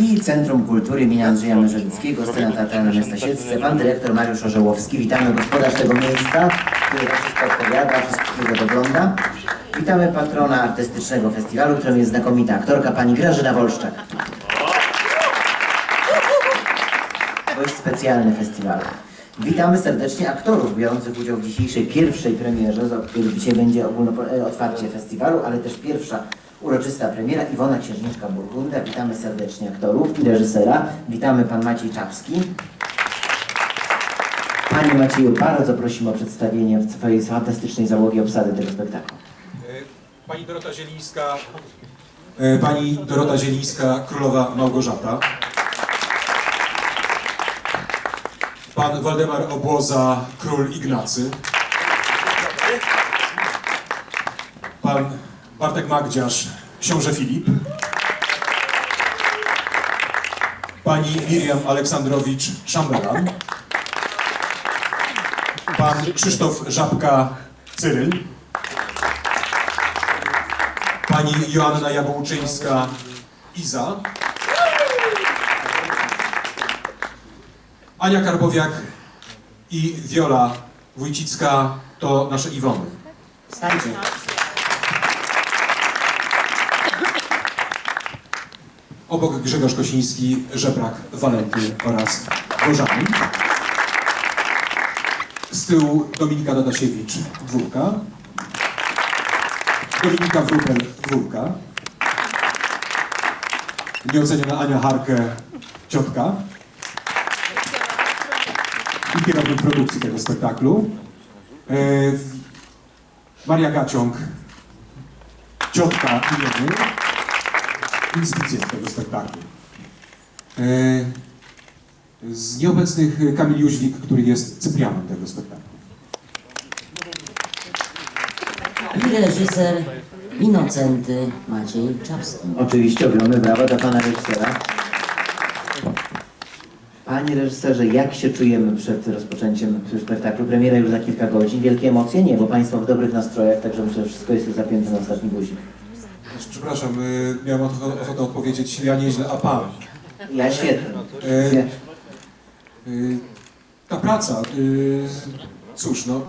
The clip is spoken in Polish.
i Centrum Kultury imienia Andrzeja Mężewickiego, scena teatralna miasta Siedlce, pan dyrektor Mariusz Orzełowski. Witamy gospodarz tego miejsca, który wszystko odpowiada, wszystkiego dogląda. Witamy patrona artystycznego festiwalu, którym jest znakomita aktorka pani Grażyna Wolszczak. Gość specjalny festiwalu. Witamy serdecznie aktorów biorących udział w dzisiejszej pierwszej premierze, za której dzisiaj będzie ogólno, e, otwarcie festiwalu, ale też pierwsza uroczysta premiera Iwona Księżniczka-Burgunda. Witamy serdecznie aktorów i reżysera. Witamy pan Maciej Czapski. Panie Macieju, bardzo prosimy o przedstawienie swojej fantastycznej załogi obsady tego spektaklu. Pani Dorota Zielińska. e, Pani Dorota Zielińska, królowa Małgorzata. Pan Waldemar Obłoza, król Ignacy. Pan Bartek Magdziarz, książę Filip. Pani Miriam Aleksandrowicz, szambelan. Pan Krzysztof Żabka, Cyryl. Pani Joanna Jabłczyńska, Iza. Ania Karbowiak i Wiola Wójcicka to nasze Iwony. Stańcie. Obok Grzegorz Kosiński, Żebrak Walenty oraz Bożany. Z tyłu Dominika Dodasiewicz, dwórka. Dominika Wrubel, dwórka. Nieoceniona Ania Harkę, ciotka. I kierownik produkcji tego spektaklu. E, Maria Gaciąg, ciotka i inspicjent tego spektaklu. E, Z nieobecnych e, Kamil Jóźwik, który jest Cyprianem tego spektaklu. I reżyser Inocenty Maciej Czapski. Oczywiście ogromne brawa dla pana reżysera. Panie reżyserze, jak się czujemy przed rozpoczęciem spektaklu? Premiera już za kilka godzin. Wielkie emocje? Nie, bo państwo w dobrych nastrojach, także myślę, że wszystko jest już zapięte na ostatni guzik. Przepraszam, y, miałem ochotę, ochotę odpowiedzieć, ja nieźle, a pan? Ja świetnie. E, y, Ta praca, y, cóż, no,